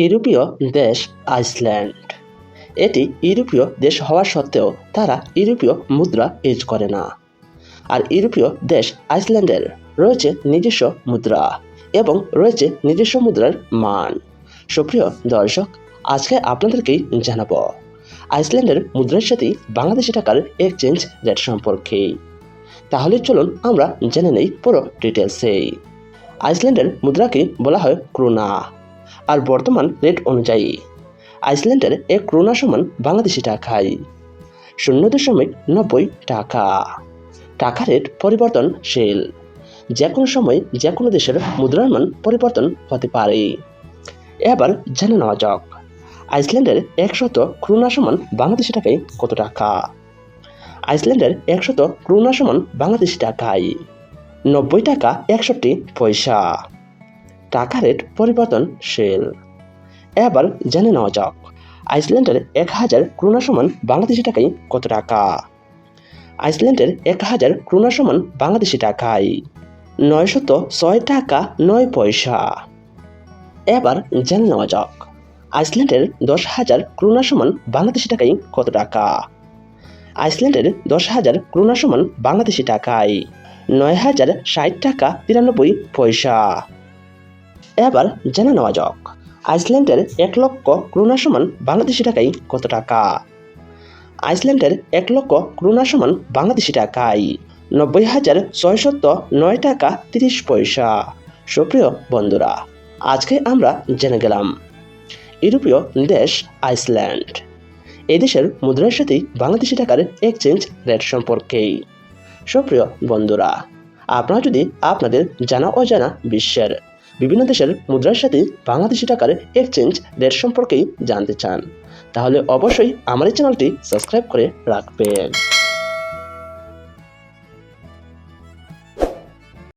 ইউরোপীয় দেশ আইসল্যান্ড। এটি ইউরোপীয় দেশ হওয়া সত্ত্বেও তারা ইউরোপীয় মুদ্রা ইউজ করে না। আর ইউরোপীয় দেশ আইসল্যান্ডের রয়েছে নিজস্ব মুদ্রা এবং রয়েছে নিজস্ব মুদ্রার মান। সুপ্রিয় দর্শক, আজকে আপনাদেরকেই জানাব, আইসল্যান্ডের মুদ্রার সাথে বাংলাদেশি টাকার এক্সচেঞ্জ রেট সম্পর্কে। তাহলে চলুন আমরা জেনে নেই পুরো ডিটেলসেই আইসল্যান্ডের মুদ্রাকে বলা হয় ক্রোনা। আর বর্তমান রেট অনুযায়ী। আইসল্যান্ডের এক ক্রোনা সমান বাংলাদেশি টাকায়। শূন্য দশমিক নব্বই টাকা। টাকা রেট পরিবর্তনশীল। যে কোনো সময় যে কোনো দেশের মুদ্রার মান পরিবর্তন হতে পারে। এবার জেনে নেওয়া যাক, আইসল্যান্ডের একশত ক্রোনা সমান বাংলাদেশি টাকায় কত টাকা? আইসল্যান্ডের একশত ক্রোনা সমান বাংলাদেশি টাকায়। নব্বই টাকা একষট্টি পয়সা। টাকা রেট পরিবর্তনশীল এবার জেনে নেওয়া যাক, আইসল্যান্ডের এক হাজার ক্রোনা সমান বাংলাদেশি টাকায় কত টাকা? আইসল্যান্ডের এক হাজার ক্রোনা সমান বাংলাদেশি টাকায় নয়শত ছয় টাকা নয় পয়সা। এবার জেনে নেওয়া যাক, আইসল্যান্ডের দশ হাজার ক্রোনা সমান বাংলাদেশি টাকায় কত টাকা? আইসল্যান্ডের দশ হাজার ক্রোনা সমান বাংলাদেশি টাকায় নয় হাজার ষাট টাকা তিরানব্বই পয়সা। এবার জেনে নেওয়া যাক। আইসল্যান্ডের এক লক্ষ ক্রোনা সমান বাংলাদেশি টাকায় কত টাকা? আইসল্যান্ডের এক লক্ষ ক্রোনা সমান বাংলাদেশি টাকায় নব্বই হাজার ছয়শত নয় টাকা তিরিশ পয়সা। সুপ্রিয় বন্ধুরা, আজকে আমরা জেনে গেলাম ইউরোপীয় দেশ আইসল্যান্ড। এই দেশের মুদ্রার সাথে বাংলাদেশি টাকার এক্সচেঞ্জ রেট সম্পর্কে। সুপ্রিয় বন্ধুরা, আপনারা যদি আপনাদের জানা অজানা বিশ্বের বিভিন্ন দেশের মুদ্রার সাথে বাংলাদেশি টাকার এক্সচেঞ্জ রেট সম্পর্কেই জানতে চান। তাহলে অবশ্যই আমার এই চ্যানেলটি সাবস্ক্রাইব করে রাখবেন।